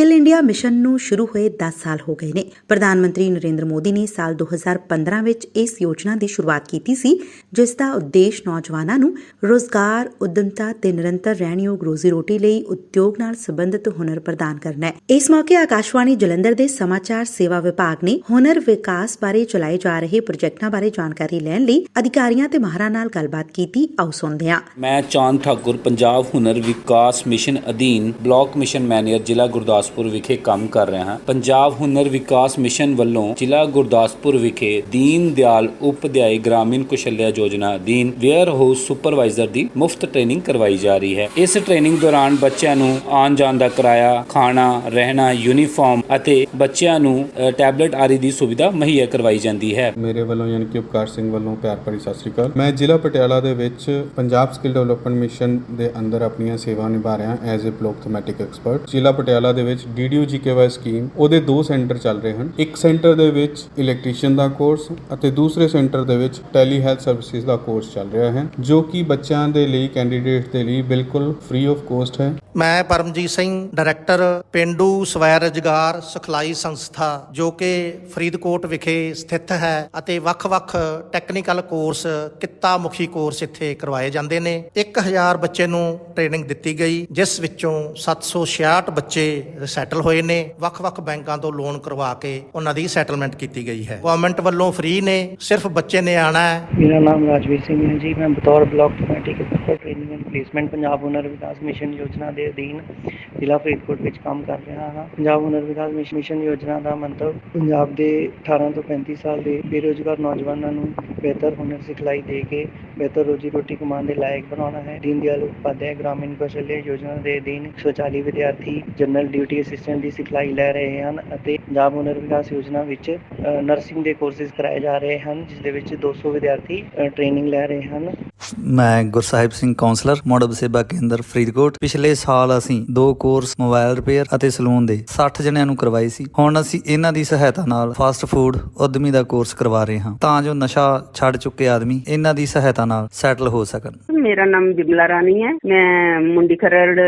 Skill India mission ਨੂੰ ਸ਼ੁਰੂ ਹੋਏ 10 ਸਾਲ ਹੋ ਗਏ ਨੇ। ਪ੍ਰਧਾਨ ਮੰਤਰੀ ਨਰਿੰਦਰ ਮੋਦੀ ਨੇ ਸਾਲ 2015 ਵਿੱਚ ਇਸ ਯੋਜਨਾ ਦੀ ਸ਼ੁਰੂਆਤ ਕੀਤੀ ਸੀ, ਜਿਸ ਦਾ ਉਦੇਸ਼ ਨੌਜਵਾਨਾਂ ਨੂੰ ਰੋਜ਼ਗਾਰ, ਉਦਮਤਾ ਤੇ ਨਿਰੰਤਰ ਰਹਿਣਯੋਗ ਰੋਜ਼ੀ ਰੋਟੀ ਲਈ ਉਦਯੋਗ ਨਾਲ ਸੰਬੰਧਿਤ ਹੁਨਰ ਪ੍ਰਦਾਨ ਕਰਨਾ ਹੈ। ਇਸ ਮੌਕੇ ਆਕਾਸ਼ਵਾਣੀ ਜਲੰਧਰ ਦੇ ਸਮਾਚਾਰ ਸੇਵਾ ਵਿਭਾਗ ਨੇ ਹੁਨਰ ਵਿਕਾਸ ਬਾਰੇ ਚਲਾਏ ਜਾ ਰਹੇ ਪ੍ਰੋਜੈਕਟਾਂ ਬਾਰੇ ਜਾਣਕਾਰੀ ਲੈਣ ਲਈ ਅਧਿਕਾਰੀਆਂ ਤੇ ਮਾਹਰਾਂ ਨਾਲ ਗੱਲਬਾਤ ਕੀਤੀ। ਆਓ ਸੁਣਦੇ ਹਾਂ। ਮੈਂ ਚਾਂਦ ਠਾਕੁਰ, ਪੰਜਾਬ ਹੁਨਰ ਵਿਕਾਸ ਮਿਸ਼ਨ ਅਧੀਨ ਬਲਾਕ ਮਿਸ਼ਨ ਮੈਨੇਜਰ, ਜ਼ਿਲ੍ਹਾ ਗੁਰਦਾਸਪੁਰ ਵਿਖੇ ਕੰਮ ਕਰ ਰਿਹਾ ਹਾਂ। ਪੰਜਾਬ ਹੁਨਰ ਵਿਕਾਸ ਮਿਸ਼ਨ ਵੱਲੋਂ ਜ਼ਿਲ੍ਹਾ ਗੁਰਦਾਸਪੁਰ ਵਿਖੇ ਦੀਨ ਦਿਆਲ ਉਪਧਿਆਇ ਗ੍ਰਾਮੀਣ ਕੁਸ਼ਲਿਆ ਯੋਜਨਾ ਅਧੀਨ ਵੇਅਰ ਹਾਊਸ ਸੁਪਰਵਾਈਜ਼ਰ ਦੀ ਮੁਫਤ ਟ੍ਰੇਨਿੰਗ ਕਰਵਾਈ ਜਾ ਰਹੀ ਹੈ। ਇਸ ਟ੍ਰੇਨਿੰਗ ਦੌਰਾਨ ਬੱਚਿਆਂ ਨੂੰ ਆਉਣ ਜਾਣ ਦਾ ਕਿਰਾਇਆ ਖਾਣਾ ਰਹਿਣਾ ਯੂਨੀਫਾਰਮ ਅਤੇ ਬੱਚਿਆਂ ਨੂੰ ਅ, ਟੈਬਲੇਟ ਆਦਿ ਦੀ ਸੁਵਿਧਾ ਮੁਹੱਈਆ ਕਰਵਾਈ ਜਾਂਦੀ ਹੈ। ਮੇਰੇ ਵੱਲੋਂ ਯਾਨੀ ਕਿ ਉਪਕਾਰ ਸਿੰਘ ਵੱਲੋਂ ਪਿਆਰ ਭਰੀ ਸਤਿ ਸ੍ਰੀ ਅਕਾਲ। ਮੈਂ ਜ਼ਿਲ੍ਹਾ ਪਟਿਆਲਾ ਦੇ ਵਿੱਚ ਪੰਜਾਬ ਸਕਿੱਲ ਡਿਵੈਲਪਮੈਂਟ ਮਿਸ਼ਨ ਦੇ ਅੰਦਰ ਆਪਣੀਆਂ ਸੇਵਾਵਾਂ ਨਿਭਾ ਰਿਹਾ as a block thematic expert. ਜ਼ਿਲ੍ਹਾ ਪਟਿਆਲਾ ਦੇ ਵਿੱਚ ਡੀਡੀਓ ਜੀਕੇਵਾਈ ਸਕੀਮ, ਉਹਦੇ ਦੋ ਸੈਂਟਰ ਚੱਲ ਰਹੇ ਹਨ। ਇੱਕ ਸੈਂਟਰ ਦੇ ਵਿੱਚ ਇਲੈਕਟ੍ਰੀਸ਼ੀਅਨ ਦਾ ਕੋਰਸ ਅਤੇ ਦੂਸਰੇ ਸੈਂਟਰ ਦੇ ਵਿੱਚ ਟੈਲੀ ਹੈਲਥ ਸਰਵਿਸਿਜ਼ ਦਾ ਕੋਰਸ ਚੱਲ ਰਿਹਾ ਹੈ, ਜੋ ਕਿ ਬੱਚਿਆਂ ਦੇ ਲਈ ਕੈਂਡੀਡੇਟ ਦੇ ਲਈ ਬਿਲਕੁਲ ਫ੍ਰੀ ਆਫ ਕੋਸਟ ਹੈ। ਮੈਂ ਪਰਮਜੀਤ ਸਿੰਘ, ਡਾਇਰੈਕਟਰ ਪਿੰਡੂ ਸਵੈ ਰੁਜ਼ਗਾਰ ਸਿਖਲਾਈ ਸੰਸਥਾ, ਜੋ ਕਿ ਫਰੀਦਕੋਟ ਵਿਖੇ ਸਥਿਤ ਹੈ ਅਤੇ ਵੱਖ-ਵੱਖ ਟੈਕਨੀਕਲ ਕੋਰਸ ਕਿੱਤਾ ਮੁਖੀ ਕੋਰਸ ਇੱਥੇ ਕਰਵਾਏ ਜਾਂਦੇ ਨੇ। 1000 ਬੱਚੇ ਨੂੰ ਟ੍ਰੇਨਿੰਗ ਦਿੱਤੀ ਗਈ, ਜਿਸ ਵਿੱਚੋਂ 766 ਬੱਚੇ ਸੈਟਲ ਹੋਏ ਨੇ। ਵੱਖ-ਵੱਖ ਬੈਂਕਾਂ ਤੋਂ ਲੋਨ ਕਰਵਾ ਕੇ ਉਹਨਾਂ ਦੀ ਸੈਟਲਮੈਂਟ ਕੀਤੀ ਗਈ ਹੈ। ਗਵਰਨਮੈਂਟ ਵੱਲੋਂ ਫ੍ਰੀ ਨੇ, ਸਿਰਫ ਬੱਚੇ ਨੇ ਆਣਾ ਹੈ। ਮੇਰਾ ਨਾਮ ਰਾਜਵੀਰ ਸਿੰਘ ਹੈ ਜੀ। ਮੈਂ ਬਤੌਰ block thematic expert training and placement Punjab Hunar Vikas mission ਯੋਜਨਾ ਦੇ ਅਧੀਨ ਜ਼ਿਲ੍ਹਾ ਫਰੀਦਕੋਟ ਵਿੱਚ ਕੰਮ ਕਰ ਰਿਹਾ ਹਾਂ। ਪੰਜਾਬ ਹੁਨਰ ਵਿਕਾਸ ਮਿਸ਼ਨ- ਯੋਜਨਾ ਦਾ ਮੰਤਵ, ਪੰਜਾਬ ਦੇ 18 ਤੋਂ 35 ਸਾਲ ਦੇ ਬੇਰੁਜ਼ਗਾਰ ਨੌਜਵਾਨਾਂ ਨੂੰ ਬਿਹਤਰ ਹੁਨਰ ਸਿਖਲਾਈ ਦੇ ਕੇ ਬਿਹਤਰ ਰੋਜੀ ਰੋਟੀ ਕਮਾਉਣ ਦੇ ਲਾਇਕ ਬਣਾਉਣਾ ਹੈ। ਦੀਨ ਦਿਆਲ ਉਪਾਧਿਆਇ ਗ੍ਰਾਮੀਣ ਕੌਸ਼ਲਿਆ ਯੋਜਨਾ ਦੇ ਅਧੀਨ 140 ਵਿਦਿਆਰਥੀ ਜਨਰਲ ਡਿਊਟੀ ਅਸਿਸਟੈਂਟ ਦੀ ਸਿਖਲਾਈ ਲੈ ਰਹੇ ਹਨ ਅਤੇ ਪੰਜਾਬ ਹੁਨਰ ਵਿਕਾਸ ਯੋਜਨਾ ਵਿੱਚ ਨਰਸਿੰਗ ਦੇ ਕੋਰਸਿਸ ਕਰਾਏ ਜਾ ਰਹੇ ਹਨ, ਜਿਸ ਦੇ ਵਿੱਚ 200 ਵਿਦਿਆਰਥੀ ਟ੍ਰੇਨਿੰਗ ਲੈ ਰਹੇ ਹਨ। ਮੈਂ ਗੁਰਸਾਹਿਬ ਸਿੰਘ ਕਾਉਂਸਲਰ ਮੋਡਲ ਸੇਵਾ ਕੇਂਦਰ, ਫਰੀਦਕੋਟ। ਪਿਛਲੇ ਸਾਲ ਅਸੀਂ ਦੋ ਕੋਰਸ ਮੋਬਾਈਲ ਰਿਪੇਅਰ ਅਤੇ ਸਲੂਨ ਦੇ 60 ਜਣਿਆਂ ਨੂੰ ਕਰਵਾਏ ਸੀ। ਹੁਣ ਅਸੀਂ ਇਹਨਾਂ ਦੀ ਸਹਾਇਤਾ ਨਾਲ ਫਾਸਟ ਫੂਡ ਉਦਮੀ ਦਾ ਕੋਰਸ ਕਰਵਾ ਰਹੇ ਹਾਂ ਤਾਂ ਜੋ ਨਸ਼ਾ ਛੱਡ ਚੁੱਕੇ ਆਦਮੀ ਇਹਨਾਂ ਦੀ ਸਹਾਇਤਾ ਨਾਲ ਸੈਟਲ ਹੋ ਸਕਣ। ਮੇਰਾ ਨਾਮ ਬਿਮਲਾ ਰਾਣੀ ਹੈ। ਮੈਂ ਮੁੰਡੀ ਖਰੜ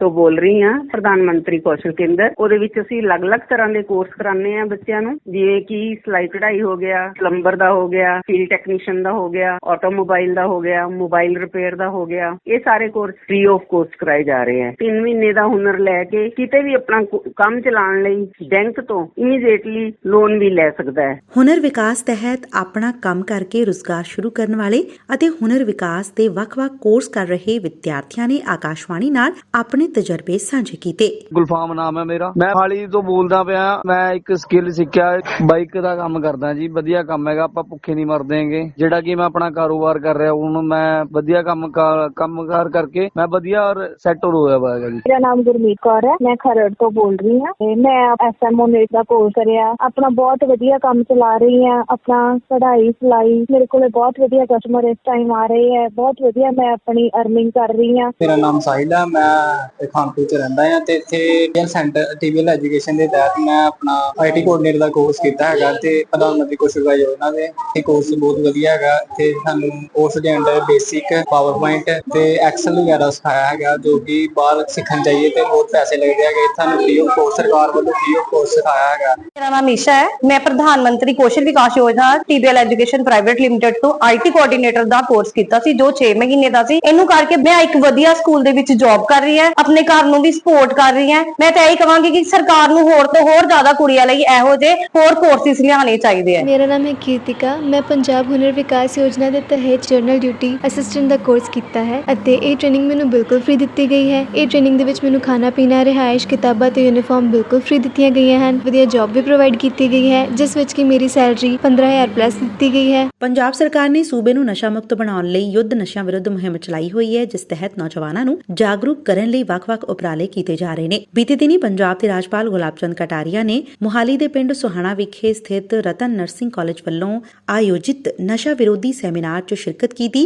ਤੋਂ ਬੋਲ ਰਹੀ ਹਾਂ, ਪ੍ਰਧਾਨ ਮੰਤਰੀ ਕੌਸ਼ਲ ਕੇਂਦਰ। ਉਹਦੇ ਵਿੱਚ ਅਸੀਂ ਅਲੱਗ-ਅਲੱਗ ਤਰ੍ਹਾਂ ਦੇ ਕੋਰਸ ਕਰਾਉਂਦੇ ਆ ਬੱਚਿਆਂ ਨੂੰ। ਜਿਵੇਂ ਕਿ ਸਿਲਾਈ ਕਢਾਈ ਹੋ ਗਿਆ, ਪਲੰਬਰ ਦਾ ਹੋ ਗਿਆ, ਫੀਲਡ ਟੈਕਨੀਸ਼ੀਅਨ ਦਾ ਹੋ ਗਿਆ, ਆਟੋਮੋਬਾਈਲ ਦਾ ਹੋ ਗਿਆ। ਮੋਬਾਈਲ ਰਿਪੇਅਰ ਦਾ ਹੋ ਗਿਆ ਇਹ ਸਾਰੇ ਕੋਰਸ ਫ੍ਰੀ ਆਫ ਕੋਸਟ ਕਰਾਏ ਜਾ ਰਹੇ ਆ। 3 ਮਹੀਨੇ ਦਾ ਹੁਨਰ ਲੈ ਕੇ ਕਿਤੇ ਵੀ ਆਪਣਾ ਕੰਮ ਚਲਾਉਣ ਲਈ ਬੈਂਕ ਤੋਂ ਇਮੀਡੀਏਟਲੀ ਲੋਨ ਵੀ ਲੈ ਸਕਦਾ ਹੈ। ਹੁਨਰ ਵਿਕਾਸ ਤਹਿਤ ਆਪਣਾ ਕੰਮ ਕਰਕੇ ਰੁਜ਼ਗਾਰ ਸ਼ੁਰੂ ਕਰਨ ਵਾਲੇ ਅਤੇ ਹੁਨਰ ਵਿਕਾਸ ਦੇ ਵੱਖ-ਵੱਖ ਕੋਰਸ ਕਰ ਰਹੇ ਵਿਦਿਆਰਥੀਆਂ ਨੇ ਆਕਾਸ਼ਵਾਣੀ ਨਾਲ ਆਪਣੇ ਤਜਰਬੇ ਸਾਂਝੇ ਕੀਤੇ। ਗੁਲਫਾਮ ਨਾਮ ਹੈ ਮੇਰਾ। ਮੈਂ ਹਾਲੀ ਤੋਂ ਬੋਲਦਾ ਪਿਆ ਮੈਂ ਇੱਕ ਸਕਿੱਲ ਸਿੱਖਿਆ ਬਾਈਕ ਦਾ ਕੰਮ ਕਰਦਾ ਜੀ ਵਧੀਆ ਕੰਮ ਹੈਗਾ ਆਪਾਂ ਭੁੱਖੇ ਨਹੀਂ ਮਰਦੇਂਗੇ ਜਿਹੜਾ ਕਿ ਮੈਂ ਆਪਣਾ ਕਾਰੋਬਾਰ ਕਰ ਰਿਹਾ ਹੁਣ ਮੈਂ ਵਧੀਆ ਕੰਮ ਕਾਰ- ਕੰਮਕਾਰ ਕਰਕੇ ਮੈਂ ਵਧੀਆ ਔਰ ਸੈਟਲ ਹੋਇਆ ਹੈਗਾ ਜੀ। ਮੇਰਾ ਨਾਮ ਗੁਰਮੀਤ ਕੌਰ ਹੈ ਮੈਂ ਖਰੜ ਤੋਂ ਬੋਲ ਰਹੀ ਹਾਂ ਤੇ ਮੈਂ ਐਸਐਮਓ ਨੇਟ ਦਾ ਕੋਰਸ ਕਰਿਆ। ਆਪਣਾ ਬਹੁਤ ਵਧੀਆ ਕੰਮ ਚਲਾ ਰਹੀ ਹਾਂ ਆਪਣਾ ਕਢਾਈ ਸਿਲਾਈ ਮੇਰੇ ਕੋਲੇ ਬਹੁਤ ਵਧੀਆ ਕਸਟਮਰ ਇਸ ਟਾਈਮ ਆ ਰਹੇ ਹੈ ਬਹੁਤ ਵਧੀਆ ਮੈਂ ਆਪਣੀ ਅਰਨਿੰਗ ਕਰ ਰਹੀ ਹਾਂ। ਮੇਰਾ ਨਾਮ ਸਾਹਿਲ ਹੈ ਮੈਂ ਖਾਨਪੁਰ ਚ ਰਹਿੰਦਾ ਹਾਂ ਤੇ ਇੱਥੇ ਟੀਐਲ ਸੈਂਟਰ ਟੀਵੀਐਲ ਐਜੂਕੇਸ਼ਨ ਦੇ ਤਹਿਤ ਮੈਂ ਆਪਣਾ ਆਈਟੀ ਕੋਆਰਡੀਨੇਟਰ ਦਾ ਕੋਰਸ ਕੀਤਾ ਹੈਗਾ ਤੇ ਪ੍ਰਧਾਨ ਮੰਤਰੀ ਕੌਸ਼ਲ ਯੋਜਨਾ ਦੇ। ਇਹ ਕੋਰਸ ਬਹੁਤ ਵਧੀਆ ਹੈਗਾ ਤੇ ਸਾਨੂੰ ਕੋਰਸ ਦੇ ਅੰਡਰ ਬੇਸਿਕ ਪਾਵਰ ਪੁਆਇੰਟ ਤੇ ਐਕਸਲ ਵਗੈਰਾ ਸਿਖਾਇਆ ਹੈਗਾ ਜੋ ਕਿ ਬਾਹਰ ਸਿੱਖਣ ਚਾਹੀਏ ਤੇ ਬਹੁਤ ਪੈਸੇ ਲੱਗਦੇ ਹੈਗੇ। ਸਾਨੂੰ ਫ੍ਰੀ ਆਫ ਕੋਰਸ ਸਰਕਾਰ ਵੱਲੋਂ ਫ੍ਰੀ ਆਫ ਕੋਰਸ ਸਿਖਾਇਆ ਹੈਗਾ। ਮੇਰਾ ਨਾਮ ਈਸ਼ਾ ਹੈ। ਮੈਂ ਪ੍ਰਧਾਨ Mantri Kaushal Vikas Yojana TBL education private limited ਤੋਂ ਆਈਟੀ ਕੋਆਰਡੀਨੇਟਰ ਦਾ ਕੋਰਸ ਕੀਤਾ ਸੀ ਜੋ 6 ਮਹੀਨੇ ਦਾ ਸੀ। ਇਹਨੂੰ ਕਰਕੇ ਮੈਂ ਇੱਕ ਵਧੀਆ ਸਕੂਲ ਦੇ ਵਿੱਚ ਜੌਬ ਕਰ ਰਹੀ ਹਾਂ ਆਪਣੇ ਘਰ ਨੂੰ ਵੀ ਸਪੋਰਟ ਕਰ ਰਹੀ ਹਾਂ। ਮੈਂ ਤਾਂ ਇਹੀ ਕਹਾਂਗੀ ਕਿ ਸਰਕਾਰ ਨੂੰ ਹੋਰ ਤੋਂ ਹੋਰ ਜ਼ਿਆਦਾ ਕੁੜੀਆਂ ਲਈ ਇਹੋ ਜਿਹੇ ਹੋਰ ਕੋਰਸਿਸ ਲਿਆਉਣੇ ਚਾਹੀਦੇ ਆ। ਮੇਰਾ ਨਾਮ ਹੈ ਕੀਰਤਿਕਾ ਮੈਂ ਪੰਜਾਬ ਹੁਨਰ ਵਿਕਾਸ ਯੋਜਨਾ ਦੇ ਤਹਿਤ ਜਨਰਲ ਡਿਊਟੀ ਅਸਿਸਟੈਂਟ ਦਾ ਕੋਰਸ ਕੀਤਾ ਹੈ ਅਤੇ ਇਹ ਟ੍ਰੇਨਿੰਗ ਮੈਨੂੰ ਬਿਲਕੁਲ ਫ੍ਰੀ ਦਿੱਤੀ ਗਈ ਹੈ। ਇਹ ਟ੍ਰੇਨਿੰਗ ਦੇ ਵਿੱਚ ਮੈਨੂੰ ਖਾਣਾ ਪੀਣਾ, ਰਿਹਾਇਸ਼, ਕਿਤਾਬਾਂ ਤੇ ਯੂਨੀਫਾਰਮ ਬਿਲਕੁਲ ਫ੍ਰੀ ਦਿੱਤੀਆਂ ਗਈਆਂ ਹਨ। ਵਧੀਆ ਜੌਬ ਵੀ ਪ੍ਰੋਵਾਈਡ ਕੀਤੀ ਗਈ ਹੈ, ਜਿਸ ਵਿੱਚ ਕਿ ਮੇਰੀ ਸੈਲਰੀ 15000 ਪਲੱਸ ਦਿੱਤੀ ਗਈ ਹੈ। ਪੰਜਾਬ ਸਰਕਾਰ ਨੇ ਸੂਬੇ ਨੂੰ ਨਸ਼ਾ ਮੁਕਤ ਮੁਕਤ ਬਣਾਉਣ ਲਈ ਯੁੱਧ ਨਸ਼ਿਆਂ ਵਿਰੁੱਧ ਮੁਹਿੰਮ ਚਲਾਈ ਹੋਈ ਹੈ, ਜਿਸ ਤਹਿਤ ਨੌਜਵਾਨਾਂ ਨੂੰ ਜਾਗਰੂਕ ਕਰਨ ਲਈ ਵੱਖ-ਵੱਖ ਉਪਰਾਲੇ ਕੀਤੇ ਜਾ ਰਹੇ ਨੇ। ਬੀਤੇ ਦਿਨੀ ਪੰਜਾਬ ਦੇ ਰਾਜਪਾਲ ਗੁਲਾਬ ਚੰਦ ਕਟਾਰੀਆ ਨੇ ਮੁਹਾਲੀ ਦੇ ਪਿੰਡ ਸੁਹਾਣਾ ਵਿਖੇ ਸਥਿਤ ਰਤਨ ਨਰਸਿੰਗ ਕਾਲਜ ਵੱਲੋਂ ਆਯੋਜਿਤ ਨਸ਼ਾ ਵਿਰੋਧੀ ਸੈਮੀਨਾਰ 'ਚ ਸ਼ਿਰਕਤ ਕੀਤੀ।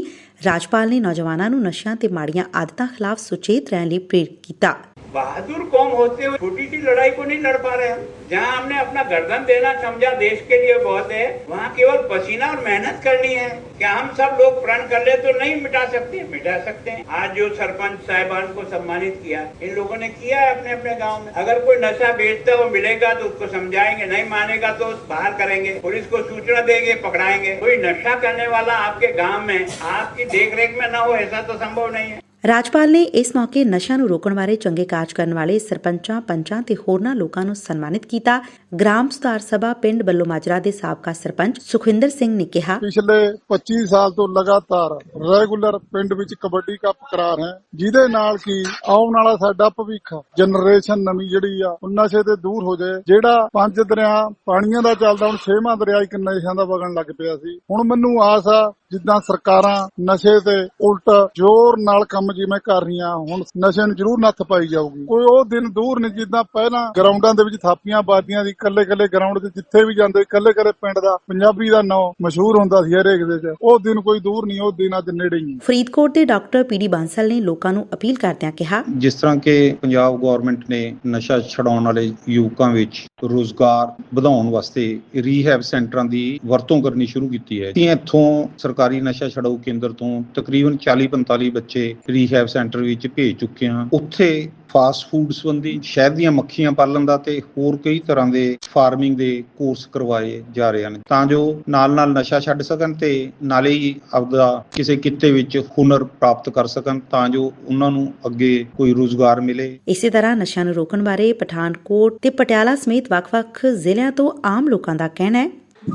ਰਾਜਪਾਲ ਨੇ ਨੌਜਵਾਨਾਂ ਨੂੰ ਨਸ਼ਿਆਂ ਤੇ ਮਾੜੀਆਂ ਆਦਤਾਂ ਖਿਲਾਫ ਸੁਚੇਤ ਰਹਿਣ ਲਈ ਪ੍ਰੇਰਿਤ ਕੀਤਾ। बहादुर कौम होते हुए छोटी सी लड़ाई को नहीं लड़ पा रहे हम जहाँ हमने अपना गर्दन देना समझा देश के लिए बहुत है, वहाँ केवल पसीना और मेहनत करनी है। क्या हम सब लोग प्रण कर ले तो नहीं मिटा सकते? मिटा सकते हैं। आज जो सरपंच साहिबान को सम्मानित किया, इन लोगों ने किया है अपने अपने गाँव में। अगर कोई नशा बेचता है वो मिलेगा तो उसको समझाएँगे, नहीं मानेगा तो बाहर करेंगे। पुलिस को सूचना देंगे, पकड़ाएँगे। कोई नशा करने वाला आपके गाँव में, आपकी देख रेख में न हो, ऐसा तो संभव नहीं है। ਰਾਜਪਾਲ ਨੇ ਇਸ ਮੌਕੇ ਨਸ਼ਿਆਂ ਨੂੰ ਰੋਕਣ ਬਾਰੇ ਚੰਗੇ ਕਾਰਜ ਕਰਨ ਵਾਲੇ ਸਰਪੰਚਾਂ, ਪੰਚਾਂ ਤੇ ਹੋਰਨਾਂ ਲੋਕਾਂ ਨੂੰ ਸਨਮਾਨਿਤ ਕੀਤਾ। ਗ੍ਰਾਮ ਸੁਧਾਰ ਸਭਾ ਪਿੰਡ ਬੱਲੋ ਮਾਜਰਾ ਦੇ ਸਾਬਕਾ ਸਰਪੰਚ ਸੁਖਵਿੰਦਰ ਸਿੰਘ ਨੇ ਕਿਹਾ, ਪਿਛਲੇ 25 ਸਾਲ ਤੋਂ ਲਗਾਤਾਰ ਰੈਗੂਲਰ ਪਿੰਡ ਵਿੱਚ ਕਬੱਡੀ ਕੱਪ ਕਰਾ ਰਹੇ ਜਿਹਦੇ ਨਾਲ ਕੀ ਆਉਣ ਵਾਲਾ ਸਾਡਾ ਭਵਿੱਖ, ਜਨਰੇਸ਼ਨ ਨਵੀਂ ਜਿਹੜੀ ਆ, ਉਹ ਨਸ਼ੇ ਤੇ ਦੂਰ ਹੋ ਜਾਏ। ਜਿਹੜਾ ਪੰਜ ਦਰਿਆ ਪਾਣੀਆਂ ਦਾ ਚੱਲਦਾ, ਹੁਣ ਛੇਵਾਂ ਦਰਿਆ ਇੱਕ ਨਸ਼ਿਆਂ ਦਾ ਵਗਣ ਲੱਗ ਪਿਆ ਸੀ। ਹੁਣ ਮੈਨੂੰ ਆਸ ਆ, ਜਿੱਦਾਂ ਸਰਕਾਰਾਂ ਨਸ਼ੇ ਤੇ ਉਲਟ ਜ਼ੋਰ ਨਾਲ ਕੰਮ ਜਿਵੇਂ ਕਰ ਰਹੀਆਂ ਹੁਣ ਨਸ਼ੇ ਨੂੰ ਜ਼ਰੂਰ ਨੱਥ ਪਾਈ ਜਾਊਗੀ। ਕੋਈ ਉਹ ਦਿਨ ਦੂਰ ਨਹੀਂ ਜਿੱਦਾਂ ਪਹਿਲਾਂ ਗਰਾਊਂਡਾਂ ਦੇ ਵਿੱਚ ਥਾਪੀਆਂ ਬਾਦੀਆਂ ਦੀ ਕੱਲੇ ਕੱਲੇ ਗਰਾਊਂਡ ਤੇ ਜਿੱਥੇ ਵੀ ਜਾਂਦੇ ਕੱਲੇ ਕੱਲੇ ਪਿੰਡ ਦਾ ਪੰਜਾਬੀ ਦਾ ਨਾਂ ਮਸ਼ਹੂਰ ਹੁੰਦਾ ਸੀ ਹਰੇਕ ਦੇ ਚ ਉਹ ਦਿਨ ਕੋਈ ਦੂਰ ਨਹੀਂ ਉਹ ਦਿਨ ਅੱਜ ਨੇੜੇ ਹੀ। ਫਰੀਦਕੋਟ ਦੇ ਡਾਕਟਰ ਪੀਡੀ ਬਾਂਸਲ ਨੇ ਲੋਕਾਂ ਨੂੰ ਅਪੀਲ ਕਰਦਿਆਂ ਕਿਹਾ ਜਿਸ ਤਰ੍ਹਾਂ ਕਿ ਪੰਜਾਬ ਗਵਰਨਮੈਂਟ ਨੇ ਨਸ਼ਾ ਛਡਾਉਣ ਵਾਲੇ ਯੁਵਕਾਂ ਵਿੱਚ ਰੋਜ਼ਗਾਰ ਵਧਾਉਣ ਵਾਸਤੇ ਰੀਹੈਬ ਸੈਂਟਰਾਂ ਦੀ ਵਰਤੋਂ ਕਰਨੀ ਸ਼ੁਰੂ ਕੀਤੀ ਹੈ। ਇੱਥੋਂ ਸਰਕਾਰੀ ਨਸ਼ਾ ਛਡਾਊ ਕੇਂਦਰ ਤੋਂ ਤਕਰੀਬਨ 40-45 ਬੱਚੇ ਰੀਹੈਬ ਸੈਂਟਰ ਵਿੱਚ ਭੇਜ ਚੁੱਕੇ ਹਾਂ। ਉੱਥੇ ਫਾਸਟ ਫੂਡ ਸੰਬੰਧੀ ਸ਼ਹਿਦ ਦੀਆਂ ਮੱਖੀਆਂ ਪਾਲਣ ਦਾ ਤੇ ਹੋਰ ਕਈ ਤਰ੍ਹਾਂ ਦੇ ਫਾਰਮਿੰਗ ਦੇ ਕੋਰਸ ਕਰਵਾਏ ਜਾ ਰਹੇ ਹਨ। ਤਾਂ ਜੋ ਨਾਲ ਨਾਲ ਨਸ਼ਾ ਛੱਡ ਸਕਣ ਤੇ ਨਾਲੇ ਹੀ ਆਪਦਾ ਕਿਸੇ ਕਿੱਤੇ ਵਿੱਚ ਹੁਨਰ ਪ੍ਰਾਪਤ ਕਰ ਸਕਣ, ਤਾਂ ਜੋ ਉਹਨਾਂ ਨੂੰ ਅੱਗੇ ਕੋਈ ਰੋਜ਼ਗਾਰ ਮਿਲੇ। ਇਸੇ ਤਰ੍ਹਾਂ ਨਸ਼ਾ ਨੂੰ ਰੋਕਣ ਬਾਰੇ ਪਠਾਨਕੋਟ ਤੇ ਪਟਿਆਲਾ ਸਮੇਤ ਵੱਖ-ਵੱਖ ਜ਼ਿਲ੍ਹਿਆਂ ਤੋਂ ਆਮ ਲੋਕਾਂ ਦਾ ਕਹਿਣਾ ਹੈ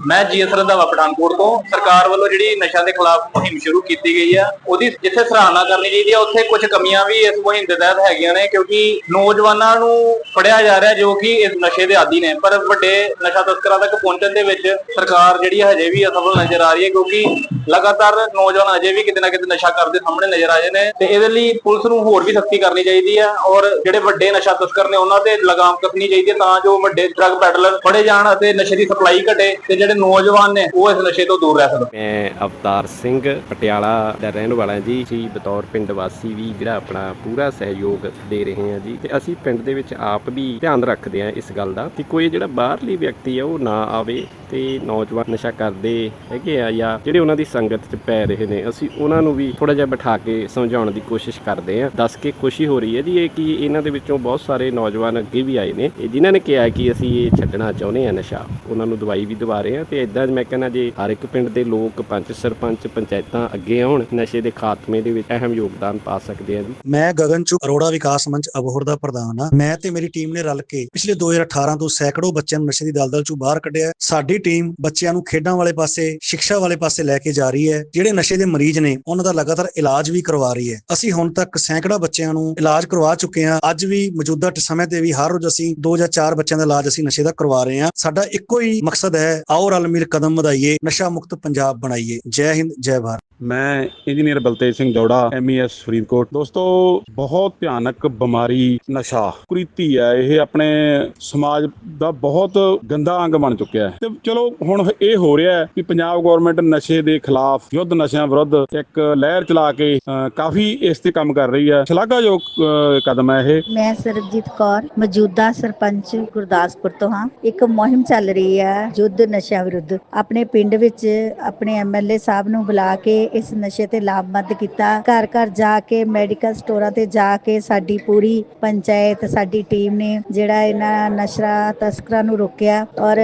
ਮੈਂ ਜੀਐਸ ਰੰਧਾਵਾ, ਪਠਾਨਕੋਟ ਤੋਂ। ਸਰਕਾਰ ਵੱਲੋਂ ਜਿਹੜੀ ਨਸ਼ਾ ਦੇ ਖਿਲਾਫ ਮੁਹਿੰਮ ਸ਼ੁਰੂ ਕੀਤੀ ਗਈ ਆ, ਉਹਦੀ ਜਿੱਥੇ ਸਰਾਹਨਾ ਕਰਨੀ ਚਾਹੀਦੀ ਆ, ਉੱਥੇ ਕੁਝ ਕਮੀਆਂ ਵੀ ਇਸ ਮੁਹਿੰਮ ਦੇ ਤਹਿਤ ਹੈਗੀਆਂ ਨੇ, ਕਿਉਂਕਿ ਨੌਜਵਾਨਾਂ ਨੂੰ ਫੜਿਆ ਜਾ ਰਿਹਾ ਜੋ ਕਿ ਇਸ ਨਸ਼ੇ ਦੇ ਆਦੀ ਨੇ। ਪਰ ਵੱਡੇ ਨਸ਼ਾ ਤਸਕਰਾਂ ਤੱਕ ਪਹੁੰਚਣ ਦੇ ਵਿੱਚ ਸਰਕਾਰ ਜਿਹੜੀ ਹਜੇ ਵੀ ਅਸਫਲ ਨਜ਼ਰ ਆ ਰਹੀ ਹੈ, ਕਿਉਂਕਿ ਲਗਾਤਾਰ ਨੌਜਵਾਨ ਅਜੇ ਵੀ ਕਿਤੇ ਨਾ ਕਿਤੇ ਨਸ਼ਾ ਕਰਦੇ ਸਾਹਮਣੇ ਨਜ਼ਰ ਆ ਰਹੇ ਨੇ ਤੇ ਇਹਦੇ ਲਈ ਪੁਲਿਸ ਨੂੰ ਹੋਰ ਵੀ ਸਖਤੀ ਕਰਨੀ ਚਾਹੀਦੀ ਆ ਔਰ ਜਿਹੜੇ ਵੱਡੇ ਨਸ਼ਾ ਤਸਕਰ ਨੇ ਉਹਨਾਂ ਤੇ ਲਗਾਮ ਕੱਸਣੀ ਚਾਹੀਦੀ ਹੈ ਤਾਂ ਜੋ ਵੱਡੇ ਡਰੱਗ ਪੈਡਲਰ ਫੜੇ ਜਾਣ ਅਤੇ ਨਸ਼ੇ ਦੀ ਸਪਲਾਈ ਘਟੇ ਤੇ ਜਿਹੜੇ ਨੌਜਵਾਨ ਨੇ, ਉਹ ਇਸ ਨਸ਼ੇ ਤੋਂ ਦੂਰ ਰਹਿ ਸਕਣ ਮੈਂ ਅਵਤਾਰ ਸਿੰਘ ਪਟਿਆਲਾ ਦਾ ਰਹਿਣ ਵਾਲਾ ਜੀ। ਅਸੀਂ ਬਤੌਰ ਪਿੰਡ ਵਾਸੀ ਵੀ ਜਿਹੜਾ ਆਪਣਾ ਪੂਰਾ ਸਹਿਯੋਗ ਦੇ ਰਹੇ ਹਾਂ ਜੀ। ਤੇ ਅਸੀਂ ਪਿੰਡ ਦੇ ਵਿੱਚ ਆਪ ਵੀ ਧਿਆਨ ਰੱਖਦੇ ਹਾਂ ਇਸ ਗੱਲ ਦਾ ਕਿ ਕੋਈ ਜਿਹੜਾ ਬਾਹਰਲੀ ਵਿਅਕਤੀ ਆ, ਉਹ ਨਾ ਆਵੇ ਤੇ ਨੌਜਵਾਨ ਨਸ਼ਾ ਕਰਦੇ ਹੈਗੇ ਆ ਜਾਂ ਜਿਹੜੇ ਉਹਨਾਂ ਦੀ ਸੰਗਤ 'ਚ ਪੈ ਰਹੇ ਨੇ, ਅਸੀਂ ਉਹਨਾਂ ਨੂੰ ਵੀ ਥੋੜਾ ਜਿਹਾ ਬਿਠਾ ਕੇ ਸਮਝਾਉਣ ਦੀ ਕੋਸ਼ਿਸ਼ ਕਰਦੇ ਹਾਂ। ਦੱਸ ਕੇ ਖੁਸ਼ੀ ਹੋ ਰਹੀ ਹੈ ਜੀ ਇਹ ਕਿ ਇਹਨਾਂ ਦੇ ਵਿੱਚੋਂ ਬਹੁਤ ਸਾਰੇ ਨੌਜਵਾਨ ਅੱਗੇ ਵੀ ਆਏ ਨੇ। ਇਹ ਜਿਨ੍ਹਾਂ ਨੇ ਕਿਹਾ ਕਿ ਅਸੀਂ ਇਹ ਛੱਡਣਾ ਚਾਹੁੰਦੇ ਹਾਂ ਨਸ਼ਾ, ਉਹਨਾਂ ਨੂੰ ਦਵਾਈ ਵੀ ਦਵਾ ਰਹੇ ਹਾਂ ਤੇ ਇਦਾਂ ਮੈਂ ਕਹਿੰਦਾ ਜੇ ਹਰ ਇੱਕ ਪਿੰਡ ਦੇ ਲੋਕ ਪੰਚ ਸਰਪੰਚ ਪੰਚਾਇਤਾਂ ਅੱਗੇ ਆਉਣ, ਨਸ਼ੇ ਦੇ ਖਾਤਮੇ ਦੇ ਵਿੱਚ ਅਹਿਮ ਯੋਗਦਾਨ ਪਾ ਸਕਦੇ ਆ ਜੀ। ਮੈਂ ਗਗਨ ਅਰੋੜਾ ਵਿਕਾਸ ਮੰਚ ਅਬੋਹਰ ਦਾ ਪ੍ਰਧਾਨ ਹਾਂ। ਮੈਂ ਤੇ ਮੇਰੀ ਟੀਮ ਨੇ ਰਲ ਕੇ ਪਿਛਲੇ 2018 ਤੋਂ ਸੈਂਕੜੋ ਬੱਚਿਆਂ ਨੂੰ ਨਸ਼ੇ ਦੀ ਦਲਦਲ ਚੋਂ ਬਾਹਰ ਕੱਢਿਆ ਸਾਡੀ ਟੀਮ ਬੱਚਿਆਂ ਨੂੰ ਖੇਡਾਂ ਵਾਲੇ ਪਾਸੇ, ਸਿੱਖਿਆ ਵਾਲੇ ਪਾਸੇ ਲੈ ਕੇ ਜਾ ਰਹੀ ਹੈ। ਜਿਹੜੇ ਨਸ਼ੇ ਦੇ ਮਰੀਜ਼ ਨੇ, ਉਹਨਾਂ ਦਾ ਲਗਾਤਾਰ ਇਲਾਜ ਵੀ ਕਰਵਾ ਰਹੀ ਹੈ। ਅਸੀਂ ਹੁਣ ਤੱਕ ਸੈਂਕੜਾ ਬੱਚਿਆਂ ਨੂੰ ਇਲਾਜ ਕਰਵਾ ਚੁੱਕੇ ਹਾਂ। ਅੱਜ ਵੀ ਮੌਜੂਦਾ ਸਮੇਂ ਤੇ ਵੀ ਹਰ ਰੋਜ਼ ਅਸੀਂ 2 ਜਾਂ 4 ਬੱਚਿਆਂ ਦਾ ਇਲਾਜ ਅਸੀਂ ਨਸ਼ੇ ਦਾ ਕਰਵਾ ਰਹੇ ਹਾਂ। ਸਾਡਾ ਇੱਕੋ ਹੀ ਮਕਸਦ ਹੈ ਆਓ ਰਲ ਮਿਲ ਕਦਮ ਵਧਾਈਏ ਨਸ਼ਾ ਮੁਕਤ ਪੰਜਾਬ ਬਣਾਈਏ। ਜੈ ਹਿੰਦ ਜੈ ਭਾਰਤ। ਮੈਂ ਇੰਜੀਨੀਅਰ ਬਲਤੇਜ ਸਿੰਘ ਜੋੜਾ ਐਮਈਐਸ ਫਰੀਦਕੋਟ। ਦੋਸਤੋ ਬਹੁਤ ਭਿਆਨਕ ਬਿਮਾਰੀ ਨਸ਼ਾ ਕੁਰੀਤੀ ਹੈ ਇਹ ਆਪਣੇ ਸਮਾਜ ਦਾ ਬਹੁਤ ਗੰਦਾ ਅੰਗ ਬਣ ਚੁੱਕਿਆ ਹੈ। ਤੇ ਚਲੋ ਹੁਣ ਇਹ ਹੋ ਰਿਹਾ ਹੈ ਕਿ ਪੰਜਾਬ ਗਵਰਨਮੈਂਟ ਨਸ਼ੇ ਦੇ ਖਿਲਾਫ ਯੁੱਧ ਨਸ਼ਿਆਂ ਵਿਰੁੱਧ ਇੱਕ ਲਹਿਰ ਚਲਾ ਕੇ ਕਾਫੀ ਇਸ ਤੇ ਕੰਮ ਕਰ ਰਹੀ ਹੈ। ਸ਼ਲਾਘਾਯੋਗ ਕਦਮ ਹੈ ਇਹ। ਮੈਂ ਸਰਬਜੀਤ ਕੌਰ ਮੌਜੂਦਾ ਸਰਪੰਚ ਗੁਰਦਾਸਪੁਰ ਤੋਂ ਹਾਂ। ਇੱਕ ਮੁਹਿੰਮ ਚੱਲ ਰਹੀ ਹੈ ਯੁੱਧ ਨਸ਼ਿਆਂ ਵਿਰੁੱਧ। ਆਪਣੇ ਪਿੰਡ ਵਿੱਚ ਆਪਣੇ ਐਮਐਲਏ ਸਾਹਿਬ ਨੂੰ ਬੁਲਾ ਕੇ ਇਸ ਨਸ਼ੇ ਤੇ ਲਾਭਬੰਦ ਕੀਤਾ। ਘਰ ਘਰ ਜਾ ਕੇ ਮੈਡੀਕਲ ਸਟੋਰਾਂ ਤੇ ਜਾ ਕੇ ਸਾਡੀ ਪੂਰੀ ਪੰਚਾਇਤ, ਸਾਡੀ ਟੀਮ ਨੇ ਜਿਹੜਾ ਇਹਨਾਂ ਨਸ਼ਾ ਤਸਕਰਾਂ ਨੂੰ ਰੋਕਿਆ। ਔਰ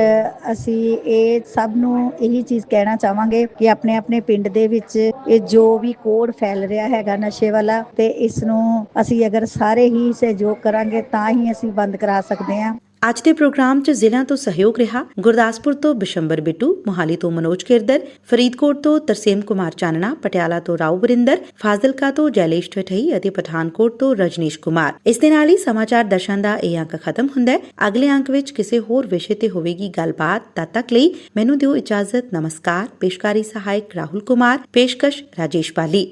ਅਸੀਂ ਇਹ ਸਭ ਨੂੰ ਇਹੀ ਚੀਜ਼ ਕਹਿਣਾ ਚਾਹਾਂਗੇ ਕਿ ਆਪਣੇ ਆਪਣੇ ਪਿੰਡ ਦੇ ਵਿੱਚ ਇਹ ਜੋ ਵੀ ਕੋਡ ਫੈਲ ਰਿਹਾ ਹੈਗਾ ਨਸ਼ੇ ਵਾਲਾ ਤੇ ਇਸ ਨੂੰ ਅਸੀਂ ਅਗਰ ਸਾਰੇ ਹੀ ਸਹਿਯੋਗ ਕਰਾਂਗੇ ਤਾਂ ਹੀ ਅਸੀਂ ਬੰਦ ਕਰਾ ਸਕਦੇ ਹਾਂ। ਅੱਜ ਦੇ ਪ੍ਰੋਗਰਾਮ 'ਚ ਜ਼ਿਲ੍ਹਿਆਂ ਤੋਂ ਸਹਿਯੋਗ ਰਿਹਾ ਗੁਰਦਾਸਪੁਰ ਤੋਂ ਬਿਸ਼ੰਬਰ ਬਿੱਟੂ, ਮੋਹਾਲੀ ਤੋਂ ਮਨੋਜ ਕਿਰਦਰ, ਫਰੀਦਕੋਟ ਤੋਂ ਤਰਸੇਮ ਕੁਮਾਰ ਚਾਨਣਾ, ਪਟਿਆਲਾ ਤੋਂ ਰਾਉ ਬਰਿੰਦਰ ਫਾਜ਼ਿਲਕਾ ਤੋਂ ਜੈਲੇਸ਼ ਠਠਈ ਅਤੇ ਪਠਾਨਕੋਟ ਤੋਂ ਰਜਨੀਸ਼ ਕੁਮਾਰ। ਇਸ ਦੇ ਨਾਲ ਹੀ ਸਮਾਚਾਰ ਦਰਸ਼ਨ ਦਾ ਇਹ ਅੰਕ ਖਤਮ ਹੁੰਦਾ ਹੈ। ਅਗਲੇ ਅੰਕ ਵਿੱਚ ਕਿਸੇ ਹੋਰ ਵਿਸ਼ੇ ਤੇ ਹੋਵੇਗੀ ਗੱਲਬਾਤ ਤਦ ਤੱਕ ਲਈ ਮੈਨੂੰ ਦਿਓ ਇਜਾਜ਼ਤ। ਨਮਸਕਾਰ। ਪੇਸ਼ਕਾਰੀ ਸਹਾਇਕ ਰਾਹੁਲ ਕੁਮਾਰ। ਪੇਸ਼ਕਸ਼ ਰਾਜੇਸ਼ ਬਾਲੀ।